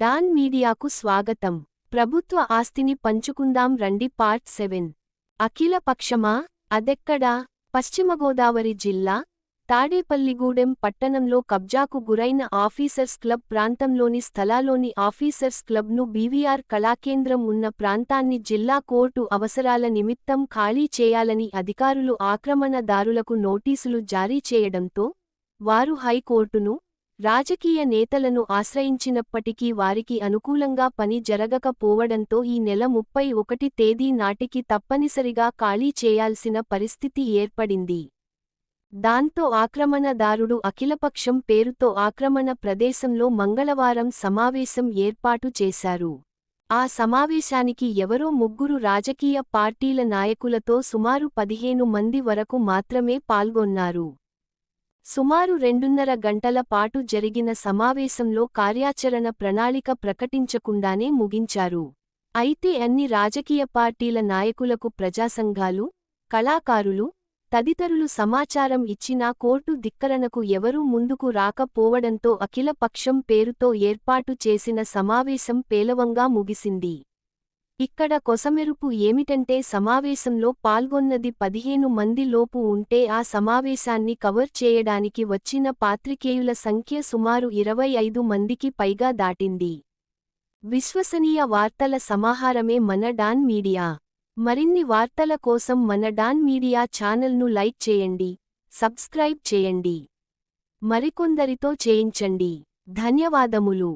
Don మీడియాకు స్వాగతం. ప్రభుత్వ ఆస్తిని పంచుకుందాం రండి పార్ట్ సెవెన్. అఖిల పక్షమా? అదెక్కడా? పశ్చిమగోదావరి జిల్లా? తాడేపల్లిగూడెం పట్టణంలో కబ్జాకు గురైన ఆఫీసర్స్ క్లబ్ ప్రాంతంలోని స్థలాలోని ఆఫీసర్స్ క్లబ్ను బీవీఆర్ కళాకేంద్రం ఉన్న ప్రాంతాన్ని జిల్లా కోర్టు అవసరాల నిమిత్తం ఖాళీ చేయాలని అధికారులు ఆక్రమణదారులకు నోటీసులు జారీ చేయడంతో వారు హైకోర్టును రాజకీయ నేతలను ఆశ్రయించినప్పటికీ వారికి అనుకూలంగా పని జరగకపోవడంతో ఈ నెల ముప్పై ఒకటి తేదీ నాటికి తప్పనిసరిగా ఖాళీ చేయాల్సిన పరిస్థితి ఏర్పడింది. దాంతో ఆక్రమణదారుడు అఖిలపక్షం పేరుతో ఆక్రమణ ప్రదేశంలో మంగళవారం సమావేశం ఏర్పాటు చేశారు. ఆ సమావేశానికి ఎవరో ముగ్గురు రాజకీయ పార్టీల నాయకులతో సుమారు పదిహేను మంది వరకు మాత్రమే పాల్గొన్నారు. సుమారు రెండున్నర గంటల పాటు జరిగిన సమావేశంలో కార్యాచరణ ప్రణాళిక ప్రకటించకుండానే ముగించారు. అయితే అన్ని రాజకీయ పార్టీల నాయకులకు ప్రజాసంఘాలు కళాకారులు తదితరులు సమాచారం ఇచ్చినా కోర్టు ధిక్కరణకు ఎవరూ ముందుకు రాకపోవడంతో అఖిలపక్షం పేరుతో ఏర్పాటు చేసిన సమావేశం పేలవంగా ముగిసింది. ఇక్కడ కొసమెరుపు ఏమిటంటే సమావేశంలో పాల్గొన్నది పదిహేను మంది లోపు ఉంటే ఆ సమావేశాన్ని కవర్ చేయడానికి వచ్చిన పాత్రికేయుల సంఖ్య సుమారు ఇరవై ఐదు మందికి పైగా దాటింది. విశ్వసనీయ వార్తల సమాహారమే మన డాన్ మీడియా. మరిన్ని వార్తల కోసం మన డాన్ మీడియా ఛానల్ను లైక్ చేయండి సబ్స్క్రైబ్ చేయండి. మరికొందరితో చేయించండి. ధన్యవాదములు.